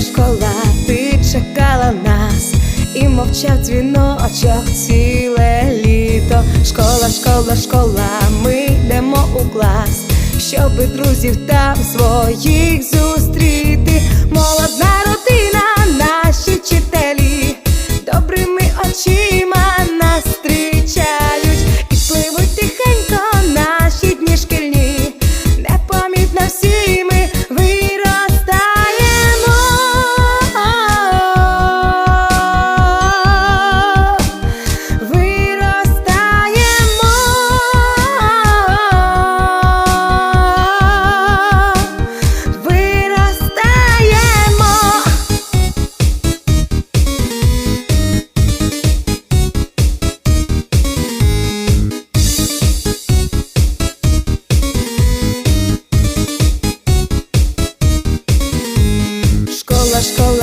Школа, ти чекала нас і мовчав дзвіночок ціле літо. Школа, школа, школа, ми йдемо у клас, щоби друзів там своїх зустріти.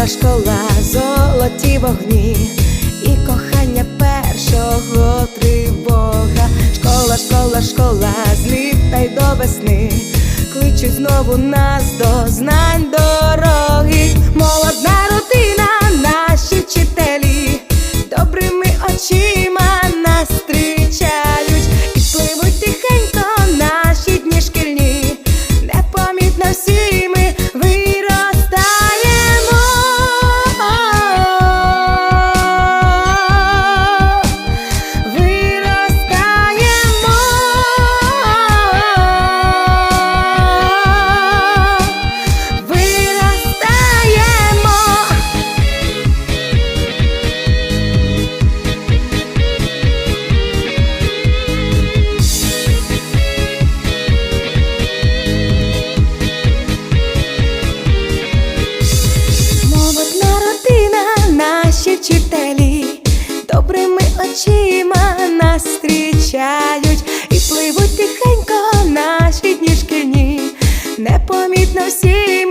Школа, золоті вогні і кохання першого тривога. Школа, школа, школа, злітай до весни, кличуть знову нас до знань дороги. Очима нас зустрічають. І пливуть тихенько наші дні шкільні, непомітно всі